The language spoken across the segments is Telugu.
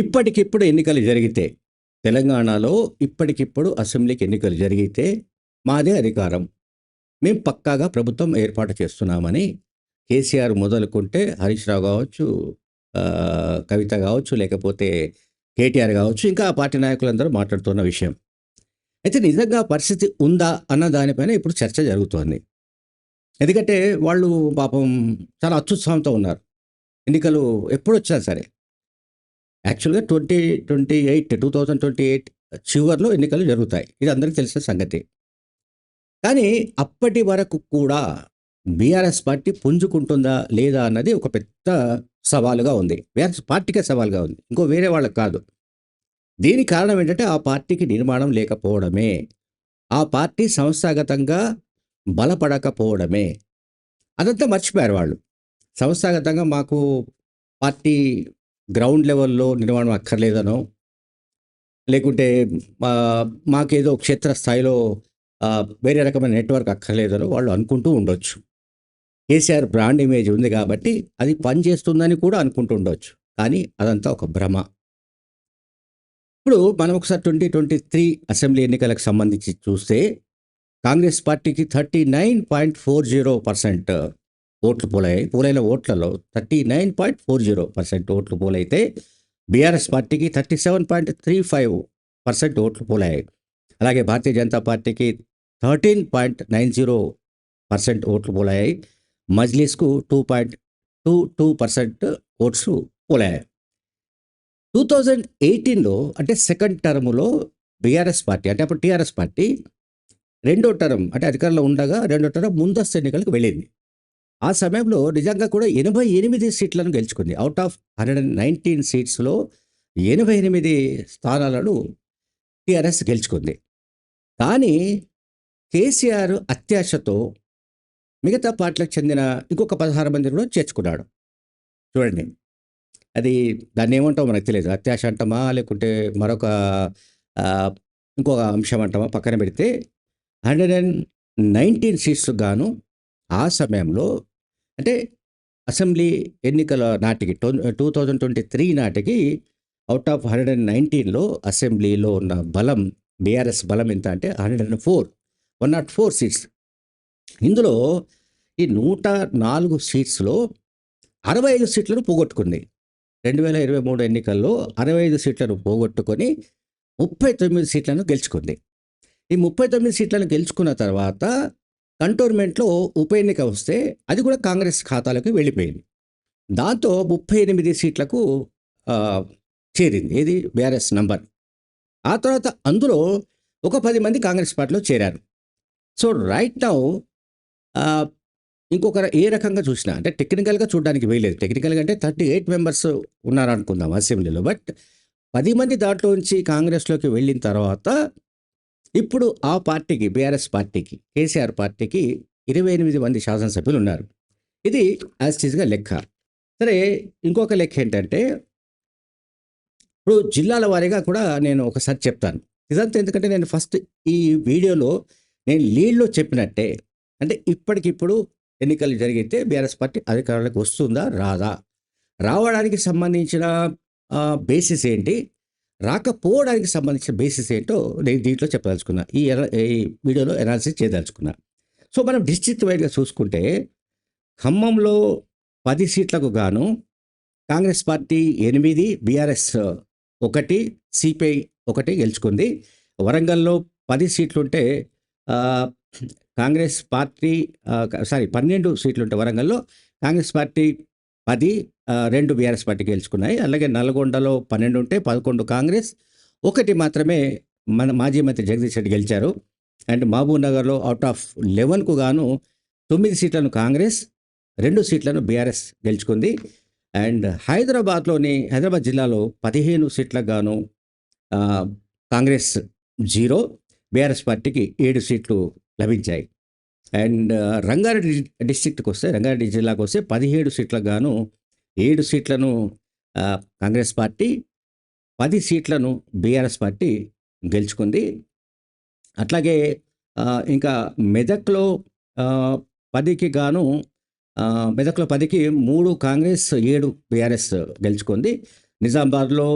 ఇప్పటికిప్పుడు ఎన్నికలు జరిగితే తెలంగాణలో ఇప్పటికిప్పుడు అసెంబ్లీకి ఎన్నికలు జరిగితే మాదే అధికారం. మేము పక్కాగా ప్రభుత్వం ఏర్పాటు చేస్తున్నామని కేసీఆర్ మొదలుకుంటే హరీష్ రావు కావచ్చు కవిత కావచ్చు లేకపోతే కేటీఆర్ కావచ్చు ఇంకా ఆ పార్టీ నాయకులందరూ మాట్లాడుతున్న విషయం. అయితే నిజంగా పరిస్థితి ఉందా అన్న దానిపైన ఇప్పుడు చర్చ జరుగుతోంది. ఎందుకంటే వాళ్ళు పాపం చాలా అత్యుత్సాహంతో ఉన్నారు. ఎన్నికలు ఎప్పుడొచ్చినా సరే. యాక్చువల్గా twenty twenty eight two thousand twenty eight చివరిలో ఎన్నికలు జరుగుతాయి. ఇది అందరికీ తెలిసిన సంగతి. కానీ అప్పటి వరకు కూడా బీఆర్ఎస్ పార్టీ పుంజుకుంటుందా లేదా అన్నది ఒక పెద్ద సవాలుగా ఉంది. బీఆర్ఎస్ పార్టీకే సవాలుగా ఉంది. ఇంకో వేరే వాళ్ళకి కాదు. దీనికి కారణం ఏంటంటే ఆ పార్టీకి నిర్మాణం లేకపోవడమే. ఆ పార్టీ సంస్థాగతంగా బలపడకపోవడమే. అదంతా మర్చిపోయారు వాళ్ళు. సంస్థాగతంగా మాకు పార్టీ గ్రౌండ్ లెవెల్లో నిర్మాణం అక్కర్లేదనో లేకుంటే మాకేదో క్షేత్ర స్థాయిలో వేరే రకమైన నెట్వర్క్ అక్కర్లేదనో వాళ్ళు అనుకుంటూ ఉండొచ్చు. కేసీఆర్ బ్రాండ్ ఇమేజ్ ఉంది కాబట్టి అది పనిచేస్తుందని కూడా అనుకుంటూ ఉండొచ్చు. కానీ అదంతా ఒక భ్రమ. ఇప్పుడు మనం ఒకసారి ట్వంటీ ట్వంటీ త్రీ అసెంబ్లీ ఎన్నికలకు సంబంధించి చూస్తే కాంగ్రెస్ పార్టీకి thirty nine point four zero percent ఓట్లు పోలయ్యాయి పోలైన ఓట్లలో thirty nine point four zero percent ఓట్లు పోలైతే బీఆర్ఎస్ పార్టీకి thirty seven point three five percent ఓట్లు పోలయ్యాయి అలాగే భారతీయ జనతా పార్టీకి thirteen point nine zero percent ఓట్లు పోలయ్యాయి మజ్లిస్కు two point two two percent votes పోలయ్యాయి two thousand ఎయిటీన్లో అంటే సెకండ్ టర్ములో బీఆర్ఎస్ పార్టీ అంటే అప్పుడు టీఆర్ఎస్ పార్టీ రెండో టర్మ్ అంటే అధికారంలో ఉండగా రెండో టర్మ్ ముందస్తు ఎన్నికలకు వెళ్ళింది. ఆ సమయంలో నిజంగా కూడా ఎనభై ఎనిమిది సీట్లను గెలుచుకుంది. Out of hundred and nineteen సీట్స్లో ఎనభై ఎనిమిది స్థానాలను టీఆర్ఎస్ గెలుచుకుంది. కానీ కేసీఆర్ అత్యాశతో మిగతా పార్టీలకు చెందిన ఇంకొక పదహారు మంది కూడా చేర్చుకున్నాడు. చూడండి. అది దాన్ని ఏమంటామో మనకు తెలియదు. అత్యాశ అంటామా లేకుంటే మరొక ఇంకొక అంశం అంటామా పక్కన పెడితే హండ్రెడ్ అండ్ నైన్టీన్ సీట్స్ గాను ఆ సమయంలో అంటే అసెంబ్లీ ఎన్నికల నాటికి టూ థౌజండ్ ట్వంటీ త్రీ నాటికి అవుట్ ఆఫ్ హండ్రెడ్ అండ్ నైన్టీన్లో అసెంబ్లీలో ఉన్న బలం బీఆర్ఎస్ బలం ఎంత అంటే hundred and four one nought four seats. ఇందులో ఈ నూట నాలుగు సీట్స్లో అరవై ఐదు సీట్లను పోగొట్టుకుంది. రెండు వేల ఇరవై మూడు ఎన్నికల్లో అరవై ఐదు సీట్లను పోగొట్టుకొని ముప్పై తొమ్మిది సీట్లను గెలుచుకుంది. ఈ ముప్పై తొమ్మిది సీట్లను గెలుచుకున్న తర్వాత కంటోన్మెంట్లో ఉప ఎన్నిక వస్తే అది కూడా కాంగ్రెస్ ఖాతాలోకి వెళ్ళిపోయింది. దాంతో ముప్పై ఎనిమిది సీట్లకు చేరింది. ఇది బీఆర్ఎస్ నంబర్. ఆ తర్వాత అందులో ఒక పది మంది కాంగ్రెస్ పార్టీలో చేరారు. సో రైట్ నౌ ఇంకొక ఏ రకంగా చూసినా అంటే టెక్నికల్గా చూడడానికి వేయలేదు టెక్నికల్గా అంటే థర్టీ ఎయిట్ మెంబర్స్ ఉన్నారనుకుందాం అసెంబ్లీలో. బట్ పది మంది దాంట్లో నుంచి కాంగ్రెస్లోకి వెళ్ళిన తర్వాత ఇప్పుడు ఆ పార్టీకి బీఆర్ఎస్ పార్టీకి కేసీఆర్ పార్టీకి ఇరవై ఎనిమిది మంది శాసనసభ్యులు ఉన్నారు ఇది యాజ్టీజ్గా లెక్క. సరే ఇంకొక లెక్క ఏంటంటే ఇప్పుడు జిల్లాల వారీగా కూడా నేను ఒకసారి చెప్తాను. ఇదంతా ఎందుకంటే నేను ఫస్ట్ ఈ వీడియోలో నేను లీడ్లో చెప్పినట్టే అంటే ఇప్పటికిప్పుడు ఎన్నికలు జరిగితే బీఆర్ఎస్ పార్టీ అధికారంలోకి వస్తుందా రాదా? రావడానికి సంబంధించిన బేసిస్ ఏంటి? రాకపోవడానికి సంబంధించిన బేసిస్ ఏంటో నేను దీంట్లో చెప్పదలుచుకున్నా. ఈ ఈ వీడియోలో ఎనాలిసిస్ చేయదలుచుకున్నా. సో మనం డిస్ట్రిక్ట్ వైడ్గా చూసుకుంటే ఖమ్మంలో పది సీట్లకు గాను కాంగ్రెస్ పార్టీ ఎనిమిది బీఆర్ఎస్ ఒకటి సిపిఐ ఒకటి గెలుచుకుంది. వరంగల్లో పది సీట్లుంటే కాంగ్రెస్ పార్టీ సారీ పన్నెండు సీట్లుంటే వరంగల్లో కాంగ్రెస్ పార్టీ పది రెండు బీఆర్ఎస్ పార్టీ గెలుచుకున్నాయి. అలాగే నల్గొండలో పన్నెండు ఉంటే పదకొండు కాంగ్రెస్. ఒకటి మాత్రమే మన మాజీ మంత్రి జగదీష్ రెడ్డి గెలిచారు. అండ్ మహబూబ్ నగర్లో అవుట్ ఆఫ్ లెవెన్కు గాను తొమ్మిది సీట్లను కాంగ్రెస్ రెండు సీట్లను బీఆర్ఎస్ గెలుచుకుంది. అండ్ హైదరాబాద్లోని హైదరాబాద్ జిల్లాలో పదిహేను సీట్లకు గాను కాంగ్రెస్ జీరో బీఆర్ఎస్ పార్టీకి ఏడు సీట్లు లభించాయి. అండ్ రంగారెడ్డి డిస్టిక్ట్కి వస్తే రంగారెడ్డి జిల్లాకు వస్తే పదిహేడు సీట్లకు గాను ఏడు సీట్లను కాంగ్రెస్ పార్టీ పది సీట్లను బీఆర్ఎస్ పార్టీ గెలుచుకుంది. అట్లాగే ఇంకా మెదక్లో పదికి గాను మెదక్లో పదికి మూడు కాంగ్రెస్ ఏడు బీఆర్ఎస్ గెలుచుకుంది. నిజామాబాద్లో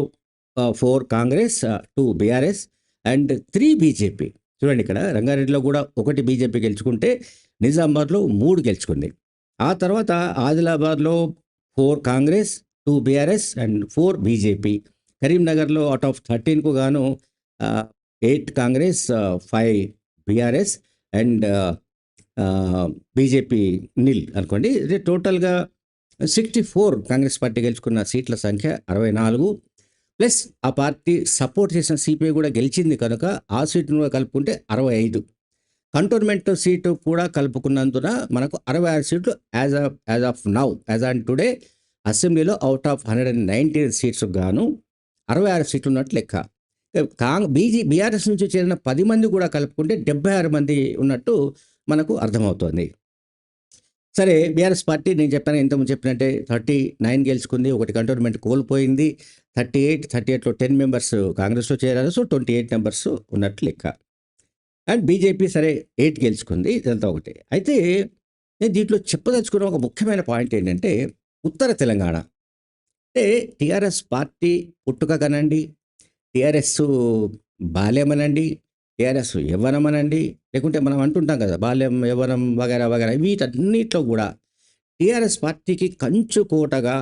four Congress two BRS and three BJP. చూడండి ఇక్కడ రంగారెడ్డిలో కూడా ఒకటి బీజేపీ గెలుచుకుంటే నిజామాబాద్లో మూడు గెలుచుకుంది. ఆ తర్వాత ఆదిలాబాద్లో four Congress two BRS and four BJP. కరీంనగర్లో అవుట్ ఆఫ్ థర్టీన్కు గాను eight Congress five BRS and BJP nil అనుకోండి. ఇది టోటల్గా సిక్స్టీ ఫోర్ కాంగ్రెస్ పార్టీ గెలుచుకున్న సీట్ల సంఖ్య అరవై నాలుగు. ప్లస్ ఆ పార్టీ సపోర్ట్ చేసిన సిపిఐ కూడా గెలిచింది కనుక ఆ సీటును కూడా కలుపుకుంటే అరవై ఐదు. కంటోన్మెంట్ సీటు కూడా కలుపుకున్నందున మనకు అరవై ఆరు సీట్లు as of as of now as on today అసెంబ్లీలో out of hundred and nineteen seats గాను అరవై ఆరు సీట్లు ఉన్నట్టు లెక్క. కాంగ్ బీజీ బీఆర్ఎస్ నుంచి చేరిన పది మంది కూడా కలుపుకుంటే డెబ్బై ఆరు మంది ఉన్నట్టు మనకు అర్థమవుతోంది. సరే బీఆర్ఎస్ పార్టీ నేను చెప్పాను ఇంతకుముందు చెప్పినట్టే థర్టీ నైన్ గెలుచుకుంది ఒకటి కంటోన్మెంట్ కోల్పోయింది థర్టీ ఎయిట్ థర్టీ ఎయిట్లో టెన్ మెంబర్స్ కాంగ్రెస్లో చేరారు సో ట్వంటీ ఎయిట్ మెంబర్స్ ఉన్నట్టు లెక్క. అండ్ బీజేపీ సరే ఎయిట్ గెలుచుకుంది ఇదంతా ఒకటి. అయితే నేను దీంట్లో చెప్పదలుచుకున్న ఒక ముఖ్యమైన పాయింట్ ఏంటంటే ఉత్తర తెలంగాణ. అంటే టీఆర్ఎస్ పార్టీ పుట్టుక కనండి టీఆర్ఎస్ బాల్యమనండి టీఆర్ఎస్ యవ్వనమనండి. లేకుంటే మనం అంటుంటాం కదా బాల్యం యవ్వనం వగైరా వగైరా వీటన్నిటిలో కూడా టీఆర్ఎస్ పార్టీకి కంచుకోటగా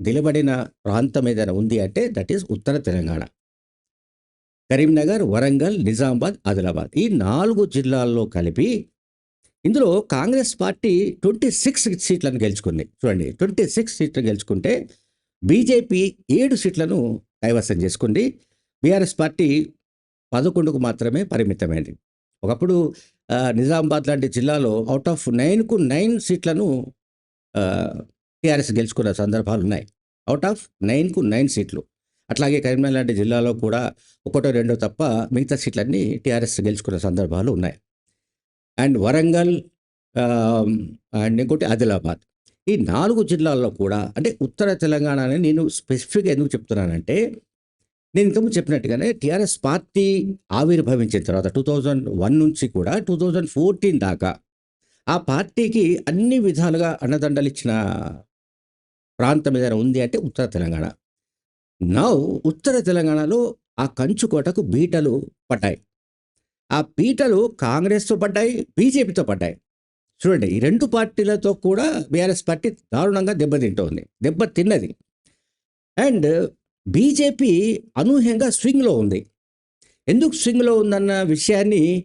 నిలబడిన ప్రాంతం ఏదైనా ఉంది అంటే దట్ ఈస్ ఉత్తర తెలంగాణ. కరీంనగర్ వరంగల్ నిజామాబాద్ ఆదిలాబాద్ ఈ నాలుగు జిల్లాల్లో కలిపి ఇందులో కాంగ్రెస్ పార్టీ ట్వంటీ సిక్స్ సీట్లను గెలుచుకుంది. చూడండి ట్వంటీ సిక్స్ సీట్లు గెలుచుకుంటే బీజేపీ ఏడు సీట్లను కైవసం చేసుకుంది. బీఆర్ఎస్ పార్టీ పదకొండుకు మాత్రమే పరిమితమైంది. ఒకప్పుడు నిజామాబాద్ లాంటి జిల్లాలో అవుట్ ఆఫ్ నైన్కు నైన్ సీట్లను టీఆర్ఎస్ గెలుచుకున్న సందర్భాలు ఉన్నాయి. అవుట్ ఆఫ్ నైన్కు నైన్ సీట్లు. అట్లాగే కరీంనగర్ లాంటి జిల్లాలో కూడా ఒకటో రెండో తప్ప మిగతా సీట్లన్నీ టీఆర్ఎస్ గెలుచుకున్న సందర్భాలు ఉన్నాయి. అండ్ వరంగల్ అండ్ ఇంకోటి ఆదిలాబాద్. ఈ నాలుగు జిల్లాల్లో కూడా అంటే ఉత్తర తెలంగాణ అని నేను స్పెసిఫిక్గా ఎందుకు చెప్తున్నానంటే నేను ఇంతకుముందు చెప్పినట్టుగానే టీఆర్ఎస్ పార్టీ ఆవిర్భవించిన తర్వాత టూ థౌజండ్ వన్ నుంచి కూడా టూ థౌజండ్ ఫోర్టీన్ దాకా ఆ పార్టీకి అన్ని విధాలుగా అన్నదండలు ఇచ్చిన ప్రాంతం ఏదైనా ఉంది అంటే ఉత్తర తెలంగాణ. నౌ ఉత్తర తెలంగాణలో ఆ కంచుకోటకు బీటలు పడ్డాయి. ఆ బీటలు కాంగ్రెస్తో పడ్డాయి బీజేపీతో పడ్డాయి. చూడండి ఈ రెండు పార్టీలతో కూడా బీఆర్ఎస్ పార్టీ దారుణంగా దెబ్బతింటోంది దెబ్బ తిన్నది అండ్ బీజేపీ అనూహ్యంగా స్వింగ్లో ఉంది. ఎందుకు స్వింగ్లో ఉందన్న విషయాన్ని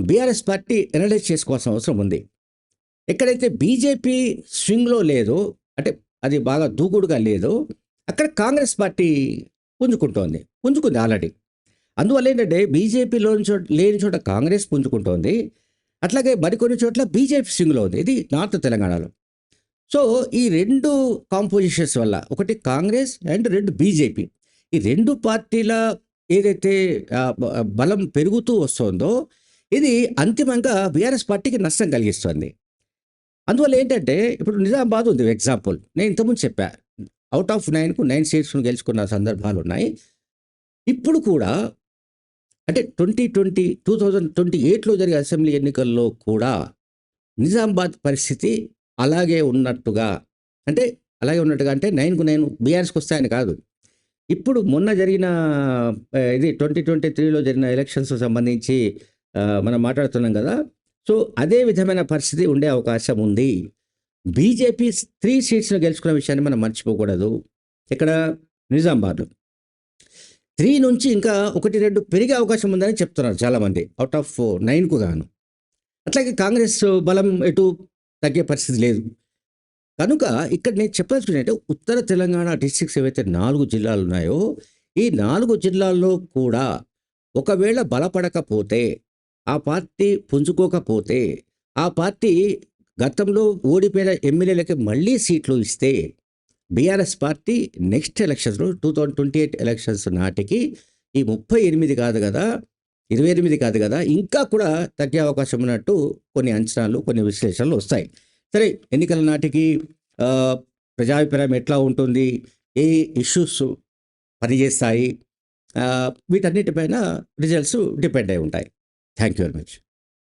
బీఆర్ఎస్ పార్టీ ఎనలైజ్ చేసుకోవాల్సిన అవసరం ఉంది. ఎక్కడైతే బీజేపీ స్వింగ్లో లేదో అంటే అది బాగా దూకుడుగా లేదో అక్కడ కాంగ్రెస్ పార్టీ పుంజుకుంటోంది పుంజుకుంది ఆల్రెడీ. అందువల్ల ఏంటంటే బీజేపీలో చోట లేని చోట కాంగ్రెస్ పుంజుకుంటోంది. అట్లాగే మరికొన్ని చోట్ల బీజేపీ స్వింగ్లో ఉంది. ఇది నార్త్ తెలంగాణలో. సో ఈ రెండు కాంపోజిషన్స్ వల్ల ఒకటి కాంగ్రెస్ అండ్ రెండు బీజేపీ. ఈ రెండు పార్టీల ఏదైతే బలం పెరుగుతూ వస్తుందో ఇది అంతిమంగా బీఆర్ఎస్ పార్టీకి నష్టం కలిగిస్తుంది. అందువల్ల ఏంటంటే ఇప్పుడు నిజామాబాద్ ఉంది ఎగ్జాంపుల్ నేను ఇంతకుముందు చెప్పా అవుట్ ఆఫ్ నైన్కు నైన్ సీట్స్ను గెలుచుకున్న సందర్భాలు ఉన్నాయి. ఇప్పుడు కూడా అంటే twenty twenty two thousand twenty ఎయిట్లో జరిగే అసెంబ్లీ ఎన్నికల్లో కూడా నిజామాబాద్ పరిస్థితి అలాగే ఉన్నట్టుగా. అంటే అలాగే ఉన్నట్టుగా అంటే నైన్కు నైన్ బీఆర్ఎస్కి వస్తాయని కాదు. ఇప్పుడు మొన్న జరిగిన ఇది ట్వంటీ ట్వంటీ త్రీలో జరిగిన ఎలక్షన్స్ సంబంధించి మనం మాట్లాడుతున్నాం కదా. సో అదే విధమైన పరిస్థితి ఉండే అవకాశం ఉంది. బీజేపీ త్రీ సీట్స్ను గెలుచుకున్న విషయాన్ని మనం మర్చిపోకూడదు. ఇక్కడ నిజామాబాద్. త్రీ నుంచి ఇంకా ఒకటి రెండు పెరిగే అవకాశం ఉందని చెప్తున్నారు చాలామంది. అవుట్ ఆఫ్ నైన్కు గాను. అట్లాగే కాంగ్రెస్ బలం ఎటు తగ్గే పరిస్థితి లేదు. కనుక ఇక్కడ నేను చెప్పదలుచుకున్నట్టే ఉత్తర తెలంగాణ డిస్టిక్స్ ఏవైతే నాలుగు జిల్లాలు ఉన్నాయో ఈ నాలుగు జిల్లాల్లో కూడా ఒకవేళ బలపడకపోతే ఆ పార్టీ పుంజుకోకపోతే ఆ పార్టీ గతంలో ఓడిపోయిన ఎమ్మెల్యేలకి మళ్ళీ సీట్లు ఇస్తే బీఆర్ఎస్ పార్టీ నెక్స్ట్ ఎలక్షన్స్లో two thousand twenty eight elections నాటికి ఈ ముప్పై ఎనిమిది కాదు కదా ఇరవై ఎనిమిది కాదు కదా ఇంకా కూడా తగ్గే అవకాశం ఉన్నట్టు కొన్ని అంచనాలు కొన్ని విశ్లేషణలు వస్తాయి. సరే ఎన్నికల నాటికి ప్రజాభిప్రాయం ఎట్లా ఉంటుంది ఏ ఇష్యూస్ పనిచేస్తాయి వీటన్నిటిపైన రిజల్ట్స్ డిపెండ్ అయి ఉంటాయి. Thank you very much.